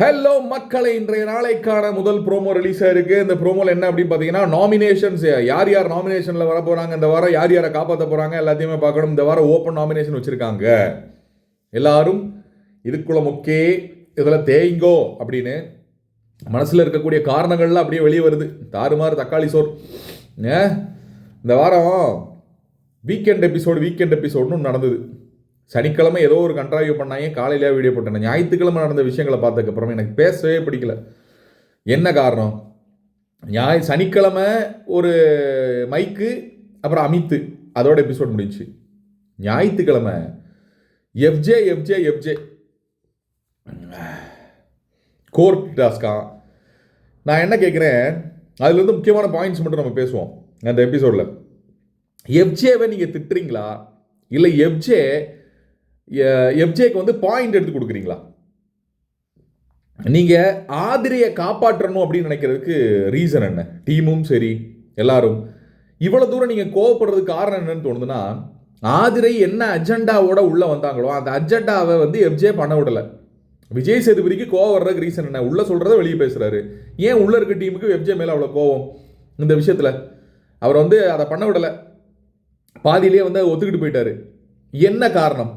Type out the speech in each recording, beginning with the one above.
Hello மக்களை இன்றைய நாளைக்கான முதல் ப்ரோமோ ரிலீஸ் ஆயிருக்கு இந்த ப்ரோமோல என்ன அப்படின்னு பார்த்தீங்கன்னா நாமினேஷன்ஸ் யார் யார் நாமினேஷனில் வர போகிறாங்க இந்த வாரம் யார் யாரை காப்பாற்ற போகிறாங்க எல்லாத்தையுமே பார்க்கணும். இந்த வாரம் ஓப்பன் நாமினேஷன் வச்சுருக்காங்க. எல்லாரும் இதுக்குள்ள முக்கே இதில் தேய்ங்கோ அப்படின்னு மனசில் இருக்கக்கூடிய காரணங்கள்லாம் அப்படியே வெளியே வருது. தாறுமாறு தக்காளி சோர் ஏ, இந்த வாரம் வீக்கெண்ட் எபிசோடு வீக்கெண்ட் எபிசோடுன்னு நடந்தது. சனிக்கிழமை ஏதோ ஒரு கண்ட்ராவியூ பண்ணாங்க காலையிலேயே வீடியோ போட்டேன். ஞாயிற்றுக்கிழமை நடந்த விஷயங்களை பார்த்ததுக்கப்புறம் எனக்கு பேசவே பிடிக்கல. என்ன காரணம்? ஞாய் சனிக்கிழமை ஒரு மைக்கு அப்புறம் அமித்து. அதோட எபிசோட் முடிஞ்சுச்சு. ஞாயிற்றுக்கிழமை எஃப்ஜே எஃப்ஜே எஃப்ஜே கோர்ட் டாஸ்கா நான் என்ன கேட்குறேன் அதுலேருந்து முக்கியமான பாயிண்ட்ஸ் மட்டும் நம்ம பேசுவோம் அந்த எபிசோடில் எஃப்ஜேவை நீங்கள் திட்டுறீங்களா? இல்லை எஃப்ஜே எஃப்ஜேக்கு வந்து பாயிண்ட் எடுத்து கொடுக்குறீங்களா? நீங்கள் ஆதிரியை காப்பாற்றணும் அப்படின்னு நினைக்கிறதுக்கு ரீசன் என்ன? டீமும் சரி எல்லாரும். இவ்வளோ தூரம் நீங்கள் கோவப்படுறதுக்கு காரணம் என்னன்னு தோணுதுன்னா ஆதிரை என்ன அஜெண்டாவோட உள்ளே வந்தாங்களோ அந்த அஜெண்டாவை வந்து எஃப்ஜே பண்ண விடலை. விஜய் சேதுபதிக்கு கோவம் வர்றதுக்கு ரீசன் என்ன? உள்ளே சொல்கிறத வெளியே பேசுகிறாரு ஏன் உள்ளே இருக்க டீமுக்கு எஃப்ஜே மேலே அவ்வளோ கோவம் இந்த விஷயத்தில்? அவர் வந்து அதை பண்ண விடலை. பாதியிலே வந்து ஒத்துக்கிட்டு போயிட்டார். என்ன காரணம்?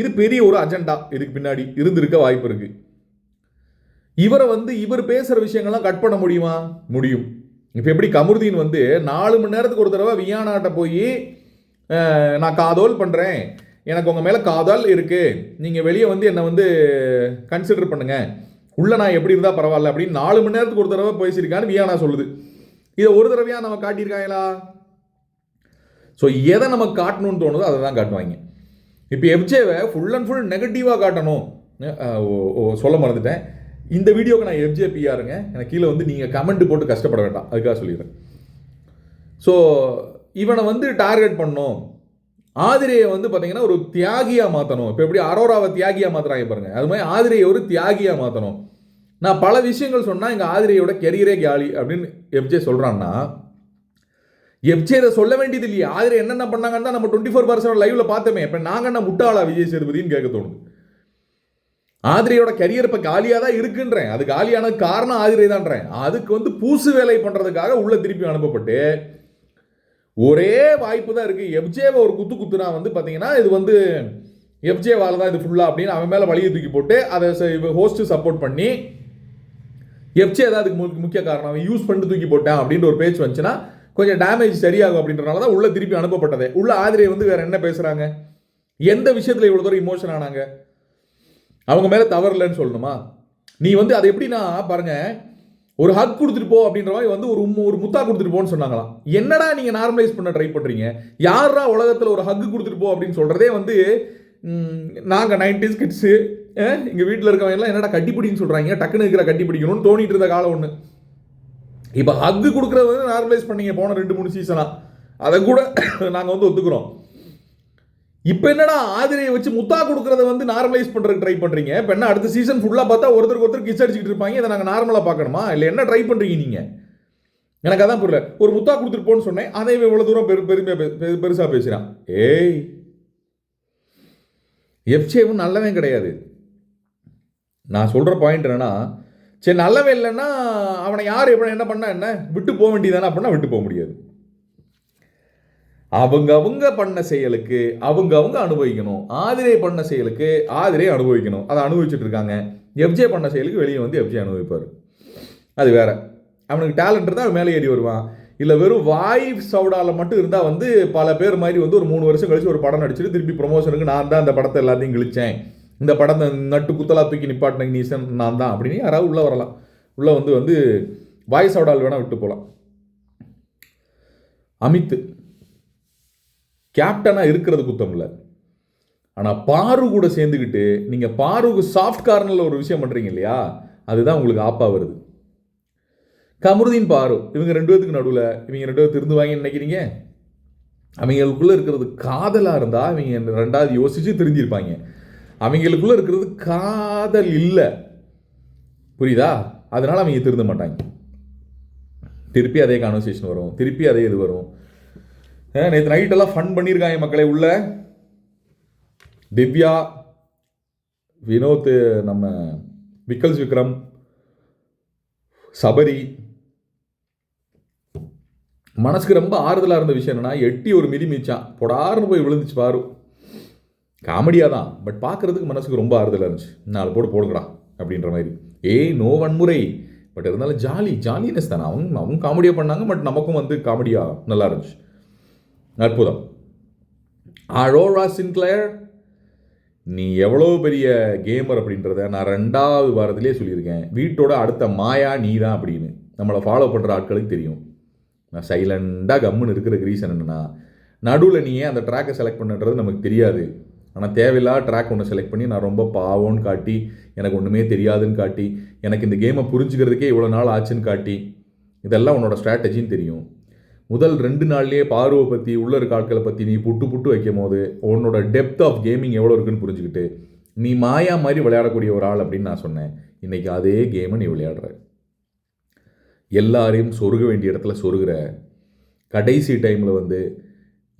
இது பெரிய ஒரு அஜெண்டா. இதுக்கு பின்னாடி இருந்திருக்க வாய்ப்பு இருக்கு. இவரை வந்து இவர் பேசுகிற விஷயங்கள்லாம் கட் பண்ண முடியுமா? முடியும். இப்போ எப்படி கமருதீன் வந்து நாலு மணி நேரத்துக்கு ஒரு தடவை வியானாட்ட போய் நான் காதோல் பண்ணுறேன் எனக்கு உங்கள் மேலே காதல் இருக்குது நீங்கள் வெளியே வந்து என்னை வந்து கன்சிடர் பண்ணுங்கள் உள்ளே நான் எப்படி இருந்தால் பரவாயில்ல அப்படின்னு நாலு மணி நேரத்துக்கு ஒரு தடவை பேசியிருக்கான்னு வியானா சொல்லுது. இதை ஒரு தடவையாக நம்ம காட்டியிருக்காங்களா? ஸோ எதை நம்ம காட்டணும்னு தோணுதோ அதை தான் காட்டுவாங்க. இப்போ எஃப்ஜேவை ஃபுல் அண்ட் ஃபுல் நெகட்டிவாக காட்டணும். ஓ ஓ சொல்ல மறந்துட்டேன். இந்த வீடியோவுக்கு நான் எஃப்ஜே பிஆருங்க எனக்கு கீழே வந்து நீங்கள் கமெண்ட் போட்டு கஷ்டப்பட வேண்டாம். அதுக்காக சொல்லிடுறேன். ஸோ இவனை வந்து டார்கெட் பண்ணோம் ஆதிரையை வந்து பார்த்தீங்கன்னா ஒரு தியாகியாக மாற்றணும் இப்போ எப்படி அரோராவை தியாகியாக மாற்றுறாங்க பாருங்கள் அது மாதிரி ஆதிரையை ஒரு தியாகியாக மாற்றணும் நான் பல விஷயங்கள் சொன்னால் எங்கள் ஆதிரையோட கெரியரே காலி அப்படின்னு எஃப்ஜே சொல்கிறான்னா எஃப்ஜே இதை சொல்ல வேண்டியது இல்லையா. ஆதிரை என்னென்ன பண்ணாங்கன்னு தான் நம்ம டுவெண்ட்டி ஃபோர் பர்சன்ட் லைவ்ல பார்த்தோமே. இப்போ நாங்கள் என்ன முட்டாளா விஜய் சேதுபதினு கேட்க தோணுது. ஆதிரையோட கரியர் இப்போ காலியாக தான் இருக்குன்றேன். அது காலியான காரணம் ஆதிரை தான்றேன். அதுக்கு வந்து பூசு வேலை பண்ணுறதுக்காக உள்ள திருப்பி அனுப்பப்பட்டு ஒரே வாய்ப்பு தான் இருக்குது எஃப்ஜேவை ஒரு குத்து குத்துனா வந்து பார்த்தீங்கன்னா இது வந்து எஃப்ஜேவால தான் இது ஃபுல்லாக அப்படின்னு அவன் மேலே வழியை தூக்கி போட்டு அதை ஹோஸ்ட்டு சப்போர்ட் பண்ணி எஃப்ஜே தான் அதுக்கு மு- முக்கிய காரணம் அவன் யூஸ் பண்ணிட்டு தூக்கி போட்டான் அப்படின்ற ஒரு பேச்சு வந்துச்சுன்னா கொஞ்சம் டேமேஜ் சரியாகும் அப்படின்றனால தான் உள்ளே திருப்பி அனுப்பப்பட்டதே. உள்ள ஆதிரை வந்து வேறு என்ன பேசுகிறாங்க எந்த விஷயத்தில் இவ்வளோ தூரம் இமோஷன் ஆனாங்க? அவங்க மேலே தவறலன்னு சொல்லணுமா? நீ வந்து அதை எப்படின்னா பாருங்கள் ஒரு ஹக் கொடுத்துட்டு போ அப்படின்ற மாதிரி வந்து ஒரு உம்மு- ஒரு முத்தா கொடுத்துட்டு போன்னு சொன்னாங்களாம். என்னடா நீங்கள் நார்மலைஸ் பண்ண ட்ரை பண்ணுறீங்க யாரா உலகத்தில் ஒரு ஹக் கொடுத்துட்டு போ அப்படின்னு சொல்கிறதே வந்து நாங்கள் நைன்டிஸ் கிட்ஸு எங்கள் வீட்டில் இருக்கவங்க எல்லாம் என்னடா கட்டிப்பிடின்னு சொல்கிறாங்க டக்குன்னு இருக்கிற கட்டிப்பிடிக்கணும்னு தோணிட்டு இருந்த காலம் ஒன்று இப்போ ஹக்கு கொடுக்குறது வந்து நார்மலைஸ் பண்ணீங்க போன ரெண்டு மூணு சீசனா அதை கூட நாங்கள் வந்து ஒத்துக்கிறோம். இப்போ என்னடா ஆதிரையை வச்சு முத்தா கொடுக்குறத வந்து நார்மலைஸ் பண்ணுறதுக்கு ட்ரை பண்ணுறீங்க இப்போ என்ன அடுத்த சீசன் ஃபுல்லாக பார்த்தா ஒருத்தருக்கு ஒருத்தர் கிஸ் அடிச்சுட்டு இருப்பாங்க இதை நாங்கள் நார்மலாக பார்க்கணுமா? இல்லை என்ன ட்ரை பண்ணுறீங்க நீங்கள் எனக்கு அதான் புரியல. ஒரு முத்தா கொடுத்துட்டு போன்னு சொன்னேன் அதை இவ்வளோ தூரம் பெரு பெருமையாக பெருசாக பேசுகிறான் ஏய் எஃப்சிஏவும் நல்லவன் கிடையாது. நான் சொல்கிற பாயிண்ட் என்னன்னா சரி நல்லவன் இல்லைன்னா அவனை யார் எப்படி என்ன பண்ணா என்ன? விட்டு போக வேண்டியதானே அப்படின்னா விட்டு போக முடியாது. அவங்க அவங்க பண்ண செயலுக்கு அவங்க அவங்க அனுபவிக்கணும். ஆதிரை பண்ண செயலுக்கு ஆதிரை அனுபவிக்கணும். அதை அனுபவிச்சுட்டு இருக்காங்க. எஃப்ஜே பண்ண செயலுக்கு வெளியே வந்து எஃப்ஜே அனுபவிப்பார். அது வேற. அவனுக்கு டேலண்ட் இருந்தால் அவன் மேலே ஏறி வருவான். இல்லை வெறும் வாய் சவுடாவில் மட்டும் இருந்தால் வந்து பல பேர் மாதிரி வந்து ஒரு மூணு வருஷம் கழிச்சு ஒரு படம் நடிச்சுட்டு திருப்பி ப்ரொமோஷனுக்கு நான் தான் அந்த படத்தை எல்லாத்தையும் கிழிச்சேன். இந்த படத்தை நட்டு குத்தலா தூக்கி நிப்பாட்டின நீசன் நான் தான் அப்படின்னு யாராவது உள்ளே வரலாம். உள்ளே வந்து வந்து வாய் ஆள் வேணால் விட்டு போகலாம் அமித் கேப்டனாக இருக்கிறது குத்தம் இல்லை. ஆனால் பாரு கூட சேர்ந்துக்கிட்டு நீங்கள் பாருக்கு சாஃப்ட் கார்னரில் ஒரு விஷயம் பண்ணுறீங்க இல்லையா? அதுதான் உங்களுக்கு ஆப்பாக வருது. கமருதீன் பாரு இவங்க ரெண்டு பேத்துக்கு நடுவில் இவங்க ரெண்டு பேர் திருந்துவாங்கன்னு நினைக்கிறீங்க? அவங்களுக்குள்ளே இருக்கிறது காதலாக இருந்தால் இவங்க ரெண்டாவது யோசித்து திருந்திருப்பாங்க. அவங்களுக்குள்ளே இருக்கிறது காதல் இல்லை. புரியுதா? அதனால் அவங்க திருந்த மாட்டாங்க. திருப்பி அதே கான்வர்சேஷன் வரும். திருப்பி அதே இது வரும். நேற்று நைட்டெல்லாம் ஃபன் பண்ணியிருக்காங்க மக்களை உள்ள. திவ்யா வினோத் நம்ம விக்கல்ஸ் விக்ரம் சபரி. மனசுக்கு ரொம்ப ஆறுதலாக இருந்த விஷயம் என்னன்னா எட்டி ஒரு மிதி மிச்சான் பொடார்னு போய் விழுந்துச்சு பாரு. காமெடியாக தான் பட் பார்க்குறதுக்கு மனசுக்கு ரொம்ப ஆறுதலாக இருந்துச்சு. நாலு போட்டு போடுங்கடா அப்படின்ற மாதிரி. ஏய் நோ வன்முறை பட் இருந்தாலும் ஜாலி ஜாலினஸ் தானே. அவங்க அவங்க காமெடியாக பண்ணாங்க பட் நமக்கும் வந்து காமெடியாக நல்லா இருந்துச்சு. அற்புதம். அரோரா சின்க்ளேர் நீ எவ்வளோ பெரிய கேமர் அப்படின்றத நான் ரெண்டாவது வாரத்திலே சொல்லியிருக்கேன். வீட்டோட அடுத்த மாயா நீ தான் அப்படின்னு. நம்மளை ஃபாலோ பண்ணுற ஆட்களுக்கு தெரியும். நான் சைலண்டாக கம்முன்னு இருக்கிறதுக்கு ரீசன் என்னென்னா நடுவில் நீ ஏன் அந்த ட்ராக்கை செலக்ட் பண்ணுன்றது நமக்கு தெரியாது. ஆனால் தேவையில்லாத ட்ராக் ஒன்று செலக்ட் பண்ணி நான் ரொம்ப பாவம்னு காட்டி எனக்கு ஒன்றுமே தெரியாதுன்னு காட்டி எனக்கு இந்த கேமை புரிஞ்சுக்கிறதுக்கே இவ்வளோ நாள் ஆச்சுன்னு காட்டி இதெல்லாம் உன்னோட ஸ்ட்ராட்டஜின்னு தெரியும். முதல் ரெண்டு நாள்லேயே பார்வை பற்றி உள்ள இருக்க ஆட்களை பற்றி நீ புட்டு புட்டு வைக்கும் போது உன்னோட டெப்த் ஆஃப் கேமிங் எவ்வளோ இருக்குன்னு புரிஞ்சுக்கிட்டு நீ மாயா மாதிரி விளையாடக்கூடிய ஒரு ஆள் அப்படின்னு நான் சொன்னேன். இன்றைக்கி அதே கேமை நீ விளையாடுற. எல்லாரையும் சொருக வேண்டிய இடத்துல சொருகிற. கடைசி டைமில் வந்து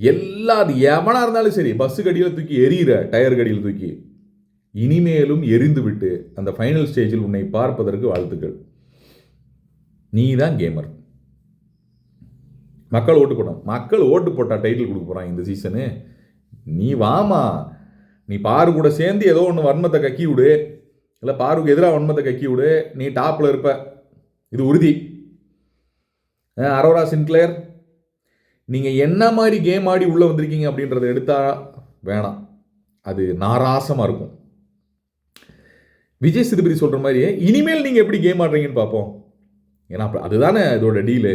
எல்லா அது எவனாக இருந்தாலும் சரி பஸ்ஸு கடியில் தூக்கி எரியிற டயர் கடியில் தூக்கி இனிமேலும் எரிந்து விட்டு அந்த ஃபைனல் ஸ்டேஜில் உன்னை பார்ப்பதற்கு வாழ்த்துக்கள். நீ தான் கேமர் மக்கள் ஓட்டு போட்டான் மக்கள் ஓட்டு போட்டால் டைட்டில் கொடுக்க போகிறான் இந்த சீசனு நீ வாமா. நீ பாரு கூட சேர்ந்து ஏதோ ஒன்று வன்மத்தை கக்கி விடு. இல்லை பாருக்கு எதிராக வன்மத்தை கக்கி விடு. நீ டாப்பில் இருப்ப. இது உறுதி. அரோரா சின்க்ளேர் நீங்கள் என்ன மாதிரி கேம் ஆடி உள்ளே வந்திருக்கீங்க அப்படின்றத எடுத்தா வேணாம். அது நாராசமாக இருக்கும். விஜய் சேதுபதி சொல்கிற மாதிரி இனிமேல் நீங்கள் எப்படி கேம் ஆடுறீங்கன்னு பார்ப்போம். ஏன்னா அப்போ அதுதானே இதோட டீலு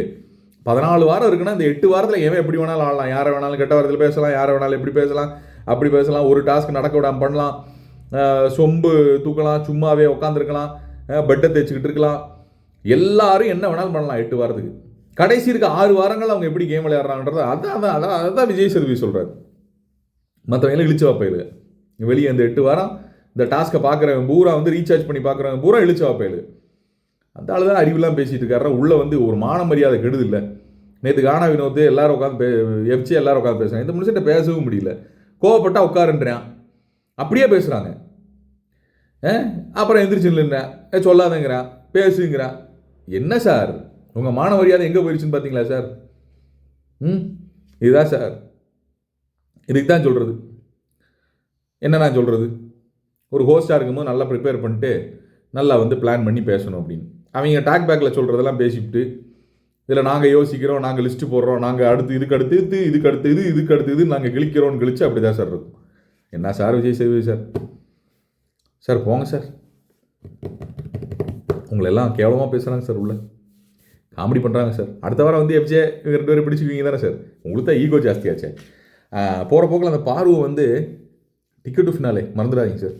பதினாலு வாரம் இருக்குன்னா இந்த எட்டு வாரத்தில் எவன் எப்படி வேணாலும் ஆடலாம். யாரை வேணாலும் கெட்ட வாரத்தில் பேசலாம் யாரை வேணாலும் எப்படி பேசலாம் அப்படி பேசலாம். ஒரு டாஸ்க் நடக்க விடாமல் பண்ணலாம். சொம்பு தூக்கலாம் சும்மாவே உட்காந்துருக்கலாம் பெட்டை தேய்ச்சிக்கிட்டு இருக்கலாம். எல்லாரும் என்ன வேணாலும் பண்ணலாம் எட்டு வாரத்துக்கு. கடைசி இருக்க ஆறு வாரங்கள் அவங்க எப்படி கேம் விளையாடுறாங்கன்றது அதான் அதான் அதான் அதான் விஜய் சேதுபதி சொல்கிறார் மற்றவங்க இழிச்சவா வாப்பையில் வெளியே இந்த எட்டு வாரம் இந்த டாஸ்க்கை பார்க்குறவன் பூரா வந்து ரீசார்ஜ் பண்ணி பார்க்குறவன் பூரா இழிச்சவா வாப்பையில் அந்த ஆள் தான் அறிவுலாம் பேசிகிட்டு இருக்காரு உள்ளே வந்து ஒரு மான மரியாதை கெடுது இல்லை. நேற்று கானா வினோத்து எல்லாரும் உட்காந்து பே எஃப்சி எல்லாரும் உட்காந்து பேசுகிறாங்க இந்த முடிச்சுட்டு பேசவும் முடியல. கோவப்பட்டா உட்காருன்றான். அப்படியே பேசுகிறாங்க அப்புறம் எந்திரிச்சு இல்லைன்றேன் ஏ சொல்லாதங்கிறான். பேசுங்கிறான். என்ன சார்? உங்கள் மான மரியாதை எங்கே போயிடுச்சுன்னு பார்த்தீங்களா சார் ம்? இதுதான் சார் இதுக்கு தான் சொல்கிறது என்ன நான் சொல்கிறது ஒரு ஹோஸ்டாக இருக்கும்போது நல்லா ப்ரிப்பேர் பண்ணிட்டு நல்லா வந்து பிளான் பண்ணி பேசணும் அப்படின்னு. அவங்க டாக் பேக்கில் சொல்கிறதெல்லாம் பேசிவிட்டு இதில் நாங்கள் யோசிக்கிறோம் நாங்கள் லிஸ்ட்டு போடுறோம் நாங்கள் அடுத்து இதுக்கு அடுத்து இது இதுக்கு அடுத்து இது இதுக்கு அடுத்து இது நாங்கள் கிழிக்கிறோம்னு கிழிச்சு அப்படி தான் சார் இருக்கும். என்ன சார் விஜய் செய்வது சார் சார் போங்க சார் உங்களை எல்லாம் கேவலமாக பேசுகிறாங்க சார் உள்ள. காமெடி பண்ணுறாங்க சார். அடுத்த வாரம் வந்து எஃப்ஜே இவங்க ரெண்டு பேரும் பிடிச்சிக்குவீங்க தானே சார்? உங்களுக்கு தான் ஈகோ ஜாஸ்தியாச்சே. போகிற போக்கில் அந்த பார்வை வந்து டிக்கெட்டு ஃபினாலே மறந்துடாதீங்க சார்.